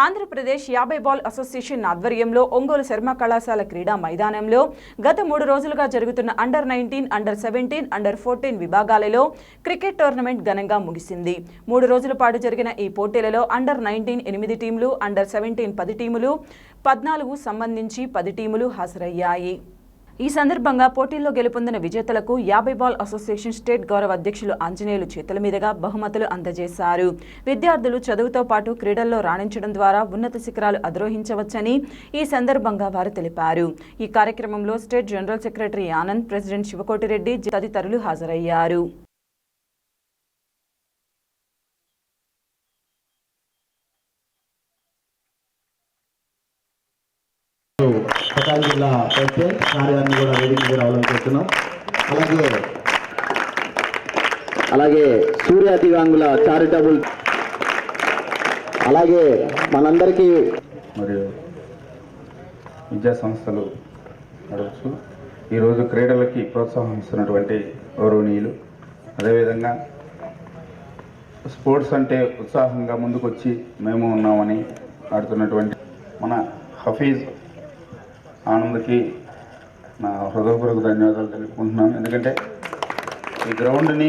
ఆంధ్రప్రదేశ్ యాభై ball association ఆధ్వర్యంలో ఒంగోలు శర్మ కళాశాల క్రీడా మైదానంలో గత మూడు రోజులుగా జరుగుతున్న under nineteen under seventeen under fourteen విభాగాలలో క్రికెట్ టోర్నమెంట్ ఘనంగా ముగిసింది. మూడు రోజుల పాటు జరిగిన ఈ పోటీలలో అండర్ నైన్టీన్ ఎనిమిది టీంలు అండర్ సెవెంటీన్ పది టీములు పద్నాలుగు సంబంధించి పది టీములు హాజరయ్యాయి. ఈ సందర్భంగా పోటీల్లో గెలుపొందిన విజేతలకు యాభై బాల్ అసోసియేషన్ స్టేట్ గౌరవ అధ్యక్షులు ఆంజనేయులు చేతుల మీదుగా బహుమతులు అందజేశారు. విద్యార్థులు చదువుతో పాటు క్రీడల్లో రాణించడం ద్వారా ఉన్నత శిఖరాలు అధిరోహించవచ్చని ఈ సందర్భంగా వారు తెలిపారు. ఈ కార్యక్రమంలో state general secretary Anand president Shivakotireddy తదితరులు హాజరయ్యారు ప్రకాశం ఓకే కార్యాన్ని కూడా వేదిక రావాలని కోరుతున్నాం అలాగే అలాగే సూర్య దివాంగుల చారిటబుల్ అలాగే మనందరికీ మరియు విద్యా సంస్థలు నడవచ్చు ఈరోజు క్రీడలకి ప్రోత్సాహం ఇస్తున్నటువంటి గౌరవనీయులు. అదేవిధంగా స్పోర్ట్స్ అంటే ఉత్సాహంగా ముందుకొచ్చి మేము ఉన్నామని ఆడుతున్నటువంటి మన హఫీజ్ ఆనందకి నా హృదయపూర్వక ధన్యవాదాలు తెలుపుకుంటున్నాను. ఎందుకంటే ఈ గ్రౌండ్ని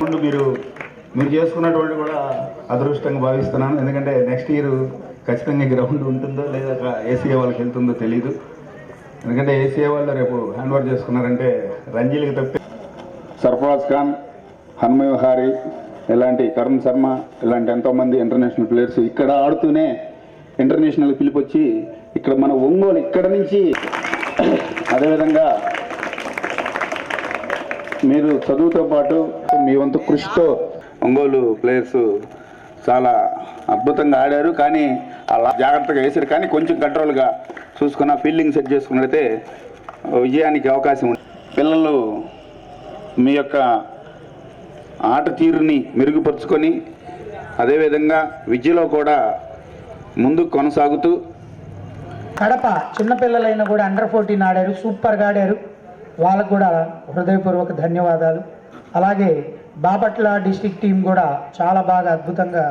ముందు మీరు మీరు చేసుకున్నటువంటి కూడా అదృష్టంగా భావిస్తున్నాను. ఎందుకంటే నెక్స్ట్ ఇయర్ ఖచ్చితంగా గ్రౌండ్ ఉంటుందో లేదా ఏసీఏ వాళ్ళకి వెళ్తుందో తెలియదు ఎందుకంటే ఏసీఏ వాళ్ళు రేపు హ్యాండ్ ఓవర్ చేసుకున్నారంటే రంజీలకి తప్పి. సర్ఫరాజ్ ఖాన్ హన్మయ్ ఇలాంటి కరుణ్ శర్మ ఇలాంటి ఎంతోమంది ఇంటర్నేషనల్ ప్లేయర్స్ ఇక్కడ ఆడుతూనే ఇంటర్నేషనల్ పిలిపొచ్చి ఇక్కడ మన ఒంగోలు ఇక్కడ నుంచి అదేవిధంగా మీరు చదువుతో పాటు మీ వంతు కృషితో ఒంగోలు ప్లేయర్స్ చాలా అద్భుతంగా ఆడారు. కానీ అలా జాగ్రత్తగా వేసారు కానీ కొంచెం కంట్రోల్గా చూసుకున్న ఫీల్డింగ్ సెట్ చేసుకున్నట్లయితే విజయానికి అవకాశం ఉంది. పిల్లలు మీ యొక్క ఆట తీరుని మెరుగుపరుచుకొని అదేవిధంగా విద్యలో కూడా ముందుకు కొనసాగుతూ కడప చిన్నపిల్లలైనా కూడా అండర్ ఫోర్టీన్ ఆడారు సూపర్గా ఆడారు. వాళ్ళకు కూడా హృదయపూర్వక ధన్యవాదాలు. అలాగే బాపట్ల డిస్టిక్ టీం కూడా చాలా బాగా అద్భుతంగా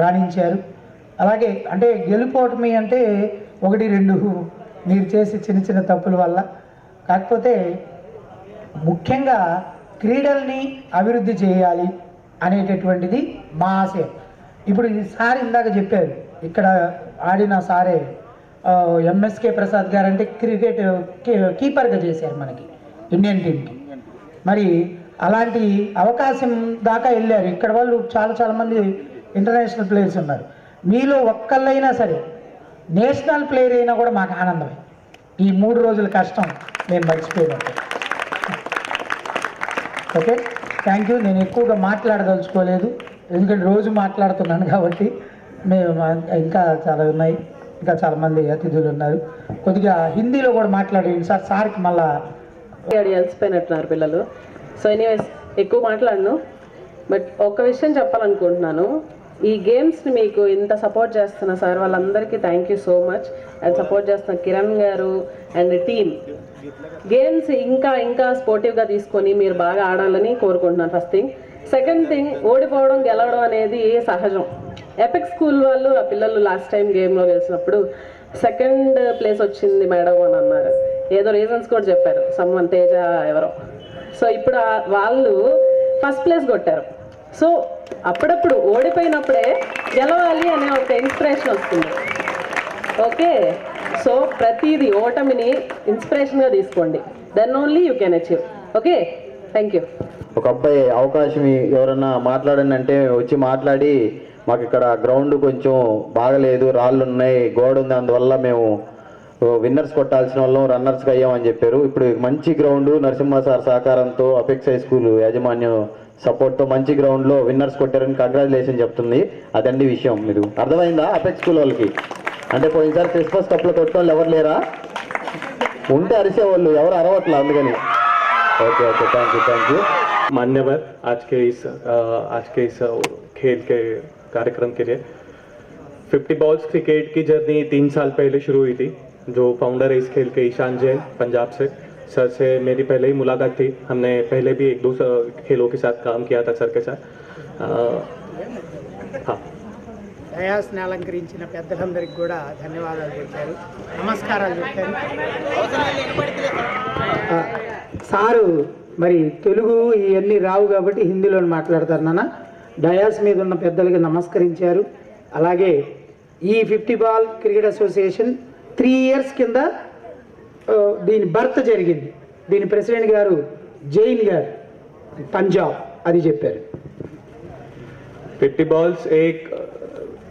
రాణించారు. అలాగే అంటే గెలుపోటమి అంటే ఒకటి రెండు మీరు చేసే చిన్న చిన్న తప్పుల వల్ల. కాకపోతే ముఖ్యంగా క్రీడల్ని అభివృద్ధి చేయాలి అనేటటువంటిది మా ఆశయం. ఇప్పుడు ఈ సార్ ఇందాక చెప్పారు ఇక్కడ ఆడిన సారే ఎంఎస్కే ప్రసాద్ గారు అంటే క్రికెట్ కీ- కీపర్గా చేశారు మనకి ఇండియన్ టీంకి మరి అలాంటి అవకాశం దాకా వెళ్ళారు. ఇక్కడ వాళ్ళు చాలా చాలామంది ఇంటర్నేషనల్ ప్లేయర్స్ ఉన్నారు. మీలో ఒక్కళ్ళైనా సరే నేషనల్ ప్లేయర్ అయినా కూడా మాకు ఆనందమే. ఈ మూడు రోజుల కష్టం నేను మర్చిపోయినట్టు. ఓకే? Thank you. నేను ఎక్కువగా మాట్లాడదలుచుకోలేదు. ఎందుకంటే రోజు మాట్లాడుతున్నాను కాబట్టి మేము ఇంకా చాలా ఉన్నాయి. ఇంకా చాలామంది అతిథులు ఉన్నారు. కొద్దిగా హిందీలో కూడా మాట్లాడండి సార్ సార్కి మళ్ళా అలసిపోయినట్టున్నారు పిల్లలు. సో ఎనీవేస్ ఎక్కువ మాట్లాడను. బట్ ఒక విషయం చెప్పాలనుకుంటున్నాను. ఈ గేమ్స్ని మీకు ఇంత సపోర్ట్ చేస్తున్న సార్ వాళ్ళందరికీ thank you so much and support చేస్తున్న కిరణ్ గారు అండ్ టీమ్ గేమ్స్ ఇంకా ఇంకా స్పోర్టివ్గా తీసుకొని మీరు బాగా ఆడాలని కోరుకుంటున్నాను ఫస్ట్ థింగ్ సెకండ్ థింగ్ ఓడిపోవడం గెలవడం అనేది సహజం. ఎపిక్ స్కూల్ వాళ్ళు ఆ పిల్లలు లాస్ట్ టైం గేమ్లో గెలిచినప్పుడు సెకండ్ ప్లేస్ వచ్చింది మేడం అని అన్నారు. ఏదో రీజన్స్ కూడా చెప్పారు. సమ్మన్ తేజ ఎవరో. సో ఇప్పుడు వాళ్ళు ఫస్ట్ ప్లేస్ కొట్టారు. సో అప్పుడప్పుడు ఓడిపోయినప్పుడే గెలవాలి అనే ఒక ఇన్స్పిరేషన్ వస్తుంది. ఓకే సో ప్రతిదీ ఓటమిని ఇన్స్పిరేషన్గా తీసుకోండి. Then only you can achieve okay ఒక అబ్బాయి అవకాశం ఎవరన్నా మాట్లాడండి అంటే వచ్చి మాట్లాడి మాకు ఇక్కడ గ్రౌండ్ కొంచెం బాగలేదు రాళ్ళు ఉన్నాయి గోడ ఉంది అందువల్ల మేము విన్నర్స్ కొట్టాల్సిన వాళ్ళం రన్నర్స్గా అయ్యామని చెప్పారు. ఇప్పుడు మంచి గ్రౌండ్ నరసింహ సార్ సహకారంతో అపెక్స్ హై స్కూల్ యాజమాన్యం సపోర్ట్తో మంచి గ్రౌండ్లో విన్నర్స్ కొట్టారని కంగ్రాచులేషన్ చెప్తుంది. అదండి విషయం మీరు అర్థమైందా అపెక్స్ స్కూల్ వాళ్ళకి? అంటే పోయినసారి క్రిస్మస్ కప్లో కొట్టిన వాళ్ళు ఎవరు లేరా? ఉంటే అరిసేవాళ్ళు ఎవరు అరవట్లా అందుకని? okay okay thank you thank you मान्यवर आज के इस अ, आज के इस अ, खेल के कार्यक्रम के लिए 50 बॉल्स क्रिकेट की जर्नी तीन साल पहले शुरू हुई थी जो फाउंडर है इस खेल के ईशान जैन पंजाब से सर से मेरी पहले ही मुलाकात थी हमने पहले भी एक दो स- खेलों के साथ काम किया था सर के साथ अ, हाँ డయాస్ని అలంకరించిన పెద్దలందరికీ కూడా ధన్యవాదాలు చెప్పారు నమస్కారాలు చెప్పారు ఆ, సారు మరి తెలుగు ఇవన్నీ రావు కాబట్టి హిందీలో మాట్లాడతారు నాన్న. డయాస్ మీద ఉన్న పెద్దలకి నమస్కరించారు. అలాగే ఈ fifty ball cricket association three years కింద దీని బర్త్ జరిగింది. దీని ప్రెసిడెంట్ గారు జైన్ గారు పంజాబ్ అది చెప్పారు. ఫిఫ్టీ బాల్స్ ఏక్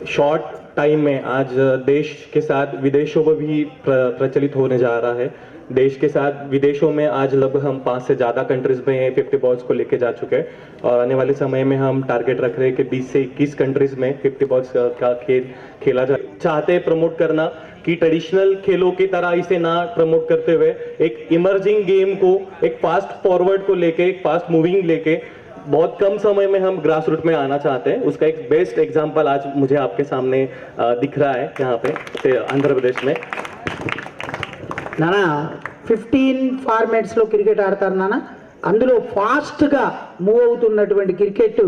शॉर्ट टाइम में आज देश के साथ विदेशों में भी प्र- प्रचलित होने जा रहा है। देश के साथ विदेशों में आज लगभग हम पाँच से ज़्यादा कंट्रीज़ में फिफ्टी बॉल्स को लेके जा चुके हैं। और आने वाले समय में हम टारगेट रख रहे हैं कि 20 से 21 कंट्रीज़ में फिफ्टी बॉल्स का खेल, खेला जा चाहते हैं प्रमोट करना, कि ट्रेडिशनल खेलों की तरह इसे ना प्रमोट करते हुए एक इमर्जिंग गेम को, एक फास्ट फॉरवर्ड को लेके, एक फास्ट मूविंग लेके बहुत कम समय में हम ग्रास रूट में आना चाहते हैं उसका एक बेस्ट एग्जांपल आज मुझे आपके सामने अ, दिख रहा है यहाँ पे ते- आंध्र प्रदेश में నానా ఫిఫ్టీన్ ఫార్మాట్స్లో క్రికెట్ ఆడతారు నాన్న అందులో ఫాస్ట్గా మూవ్ అవుతున్నటువంటి క్రికెట్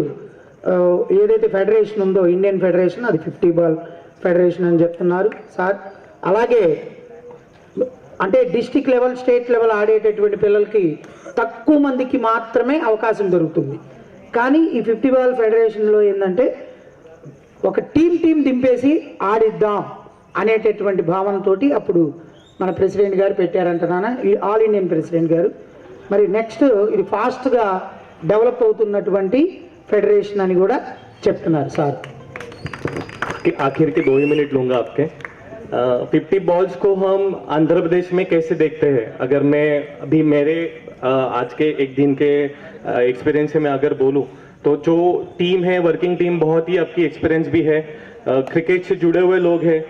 ఆ, ఏదైతే ఫెడరేషన్ ఉందో ఇండియన్ ఫెడరేషన్ అది ఫిఫ్టీ బాల్ ఫెడరేషన్ అని చెప్తున్నారు సార్ అలాగే అంటే డిస్టిక్ లెవెల్ స్టేట్ లెవెల్ ఆడేటటువంటి పిల్లలకి తక్కువ మందికి మాత్రమే అవకాశం దొరుకుతుంది కానీ ఈ ఫిఫ్టీ బాల్ ఫెడరేషన్లో ఏంటంటే ఒక టీం టీం దింపేసి ఆడిద్దాం అనేటటువంటి భావనతోటి అప్పుడు మన ప్రెసిడెంట్ గారు పెట్టారంట నాన్న ఈ ఆల్ ఇండియన్ ప్రెసిడెంట్ గారు మరి నెక్స్ట్ ఇది ఫాస్ట్గా డెవలప్ అవుతున్నటువంటి ఫెడరేషన్ అని కూడా చెప్తున్నారు సార్ कि आखिर के दो ही मिनट लूंगा आपके फिफ्टी बॉल्स को हम आंध्र प्रदेश में कैसे देखते हैं? अगर मैं अभी मेरे आज के एक दिन के एक्सपीरियंस से मैं अगर बोलूँ तो जो टीम है वर्किंग टीम बहुत ही आपकी एक्सपीरियंस भी है। क्रिकेट से जुड़े हुए लोग हैं।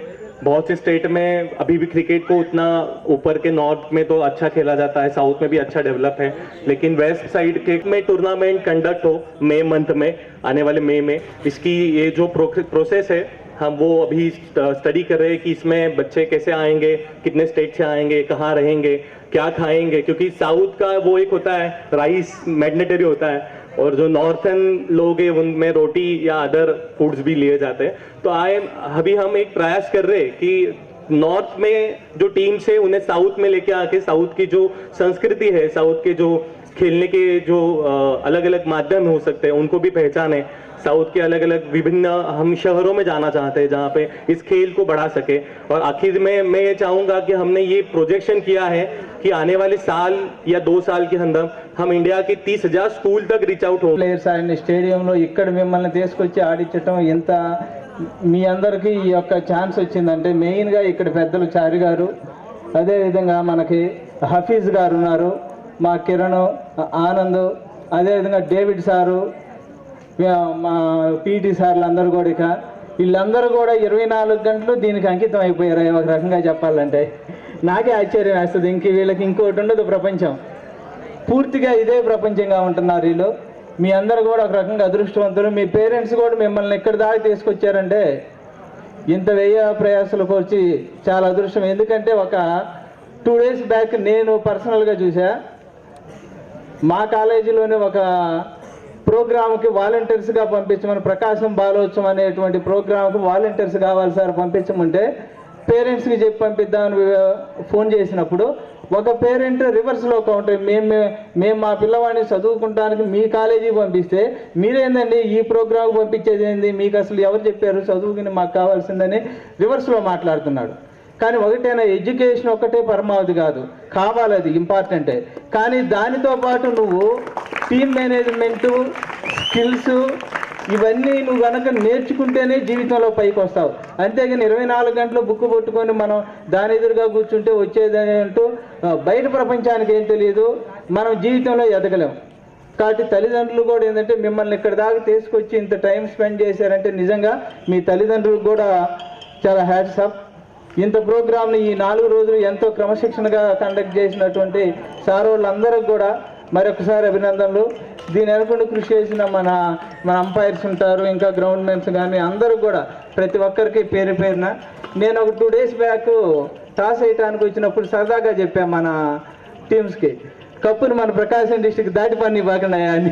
बहुत से स्टेट में अभी भी क्रिकेट को उतना ऊपर के नॉर्थ में तो अच्छा खेला जाता है साउथ में भी अच्छा डेवलप है। लेकिन वेस्ट साइड के में टूर्नामेंट कंडक्ट हो मई मंथ में, आने वाले मई में, इसकी ये जो प्रोसेस है हम वो अभी स्टडी कर रहे हैं कि इसमें बच्चे कैसे आएँगे, कितने स्टेट से आएँगे, कहाँ रहेंगे, क्या खाएँगे, क्योंकि साउथ का वो एक होता है राइस मैग्नेटरी होता है, और जो नॉर्थन लोग हैं, उनमें रोटी या अदर फूड्स भी लिए जाते हैं। तो आए अभी हम एक प्रयास कर रहे हैं कि नॉर्थ में जो टीम्स है, उन्हें साउथ में लेके आके साउथ की जो संस्कृति है साउथ के जो खेलने के जो अलग अलग माध्यम हो सकते हैं उनको भी पहचाने साउथ के अलग अलग विभिन्न हम शहरों में जाना चाहते हैं जहाँ पे इस खेल को बढ़ा सके और आखिर में मैं ये चाहूंगा कि हमने ये प्रोजेक्शन किया है कि आने वाले साल या दो साल के अंदर हम इंडिया के तीस हजार स्कूल तक रीच आउट हो ప్లేయర్స్ ఆడిన స్టేడియంలో ఇక్కడ మిమ్మల్ని తీసుకొచ్చి ఆడించటం ఎంత మీ అందరికీ ఈ యొక్క ఛాన్స్ వచ్చిందంటే మెయిన్గా ఇక్కడ పెద్దలు చారి గారు అదేవిధంగా మనకి హఫీజ్ గారు ఉన్నారు మా కిరణ్ ఆనంద్ అదేవిధంగా డేవిడ్ సారు మా పీటీ సార్లు అందరూ కూడా ఇక వీళ్ళందరూ కూడా ఇరవై నాలుగు గంటలు దీనికి అంకితం అయిపోయారు. ఒక రకంగా చెప్పాలంటే నాకే ఆశ్చర్యం వేస్తుంది. ఇంక వీళ్ళకి ఇంకోటి ఉండదు ప్రపంచం. పూర్తిగా ఇదే ప్రపంచంగా ఉంటున్నారు వీళ్ళు. మీ అందరు కూడా ఒక రకంగా అదృష్టవంతులు. మీ పేరెంట్స్ కూడా మిమ్మల్ని ఎక్కడ దాకా తీసుకొచ్చారంటే ఇంత వ్యయ ప్రయాసాలు కోర్చి చాలా అదృష్టం. ఎందుకంటే ఒక టూ డేస్ బ్యాక్ నేను పర్సనల్గా చూసా. మా కాలేజీలోనే ఒక ప్రోగ్రామ్కి వాలంటీర్స్గా పంపించమని ప్రకాశం బాలోత్సవం అనేటువంటి ప్రోగ్రామ్కి వాలంటీర్స్ కావాలి సార్ పంపించమంటే పేరెంట్స్కి చెప్పి పంపిద్దామని ఫోన్ చేసినప్పుడు ఒక పేరెంట్ రివర్స్లో కౌంటర్ మేము మేము మా పిల్లవాడిని చదువుకుంటానికి మీ కాలేజీకి పంపిస్తే మీరేందండి ఈ ప్రోగ్రామ్కి పంపించేది ఏంది? మీకు అసలు ఎవరు చెప్పారు? చదువుకుని మాకు కావాల్సిందని రివర్స్లో మాట్లాడుతున్నాడు. కానీ ఒకటైనా ఎడ్యుకేషన్ ఒక్కటే పరమావధి కాదు. కావాలి అది ఇంపార్టెంటే. కానీ దానితో పాటు నువ్వు టీమ్ మేనేజ్మెంటు స్కిల్స్ ఇవన్నీ నువ్వు కనుక నేర్చుకుంటేనే జీవితంలో పైకి వస్తావు. అంతేగాని ఇరవై నాలుగు గంటలు బుక్ పట్టుకొని మనం దాని ఎదురుగా కూర్చుంటే వచ్చేది అంటూ బయట ప్రపంచానికి ఏం తెలియదు మనం జీవితంలో ఎదగలేం. కాబట్టి తల్లిదండ్రులు కూడా ఏంటంటే మిమ్మల్ని ఇక్కడ దాకా తీసుకొచ్చి ఇంత టైం స్పెండ్ చేశారంటే నిజంగా మీ తల్లిదండ్రులకు కూడా చాలా హ్యాట్స్ అప్. ఇంత ప్రోగ్రామ్ని ఈ నాలుగు రోజులు ఎంతో క్రమశిక్షణగా కండక్ట్ చేసినటువంటి సార్ వాళ్ళందరూ కూడా మరొకసారి అభినందనలు. దీని అనుకుంటూ కృషి చేసిన మన మన అంపైర్స్ ఉంటారు ఇంకా గ్రౌండ్ మెన్స్ కానీ అందరూ కూడా ప్రతి ఒక్కరికి పేరు పేరున. నేను ఒక టూ డేస్ బ్యాక్ టాస్ వేయటానికి వచ్చినప్పుడు సరదాగా చెప్పాను మన టీమ్స్కి కప్పును మన ప్రకాశం డిస్టిక్ దాటి పని ఇవ్వకుండా అని.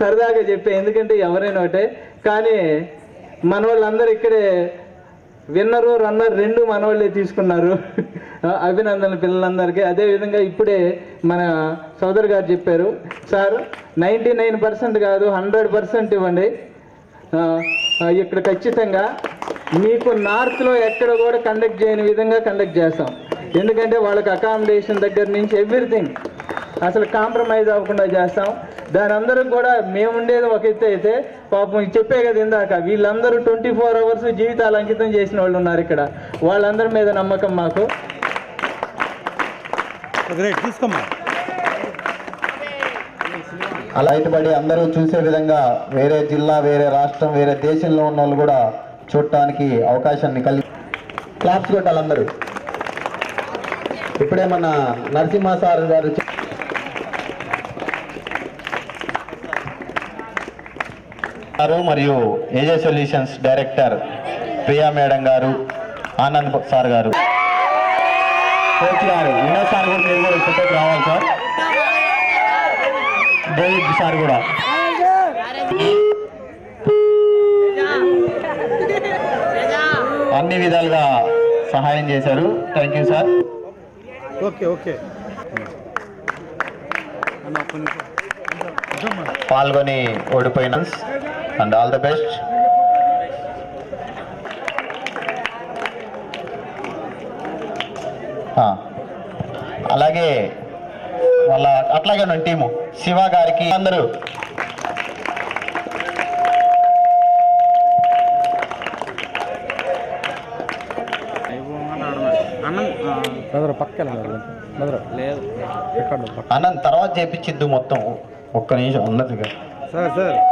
సరదాగా చెప్పాను ఎందుకంటే ఎవరైనా ఒకటే. కానీ మన వాళ్ళందరూ ఇక్కడే విన్నరు రన్నర్ రెండు మనవాళ్ళే తీసుకున్నారు. అభినందనలు పిల్లలందరికీ. అదేవిధంగా ఇప్పుడే మన సోదరు గారు చెప్పారు సార్ నైంటీ నైన్ పర్సెంట్ కాదు హండ్రెడ్ పర్సెంట్ ఇవ్వండి. ఇక్కడ ఖచ్చితంగా మీకు నార్త్లో ఎక్కడ కూడా కండక్ట్ చేయని విధంగా కండక్ట్ చేస్తాం. ఎందుకంటే వాళ్ళకి అకామిడేషన్ దగ్గర నుంచి ఎవ్రీథింగ్ అసలు కాంప్రమైజ్ అవ్వకుండా చేస్తాం. దాని అందరూ కూడా మేము ఉండేది ఒక ఎత్తు అయితే పాపం చెప్పే కదా ఇందాక వీళ్ళందరూ ట్వంటీ ఫోర్ అవర్స్ జీవితాలు అంకితం చేసిన వాళ్ళు ఉన్నారు ఇక్కడ. వాళ్ళందరి మీద నమ్మకం మాకు. అలా బయటపడి అందరూ చూసే విధంగా వేరే జిల్లా వేరే రాష్ట్రం వేరే దేశంలో ఉన్న వాళ్ళు కూడా చూడటానికి అవకాశాన్ని కలిగి క్లాప్స్ కొట్టాలి అందరూ. ఇప్పుడే మన నరసింహ సార్ గారు గారు మరియు AJ solutions director Priya madam గారు ఆనంద్ సార్ గారు. కోచ్ గారు వినోద్ సార్ కూడా మీరు కూడా ఇక్కడికి రావాలి సార్. డేవిడ్ సార్ కూడా. అన్ని విధాలుగా సహాయం చేశారు. Thank you sir. Okay okay. పాల్గొని ఓడిపోయిన అండ్ ఆల్ ద బెస్ట్ అలాగే వాళ్ళ అట్లాగే ఉన్న టీము. శివ గారికి అందరూ. అన్నం తర్వాత చేపించిద్దు మొత్తం. ఒక్క నిమిషం ఉన్నదిగా. Sir sir.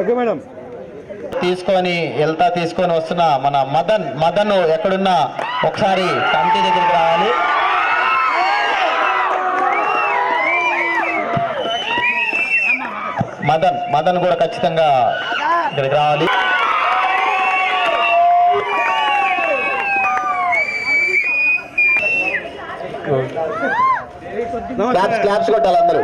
ఓకే మేడం తీసుకొని వెళ్తా తీసుకొని వస్తున్న మన మదన్ మదన్ ఎక్కడున్నా ఒకసారి కమిటీ దగ్గరికి రావాలి. మదన్ మదన్ కూడా ఖచ్చితంగా ఇక్కడికి రావాలి. క్లాప్స్ క్లాప్స్ కొట్టాలి అందరూ.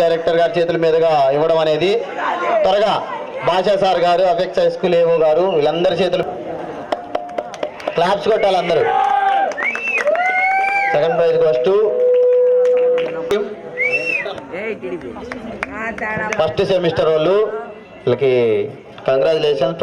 డైరెక్టర్ గారి చేతుల మీదుగా ఇవ్వడం అనేది త్వరగా భాషా సార్ గారు అఫెక్స్ హై స్కూల్ ఏవో గారు వీళ్ళందరి చేతులు క్లాప్స్ కొట్టాలి అందరూ. Second prize first. First semester వాళ్ళు వీళ్ళకి కంగ్రాచులేషన్స్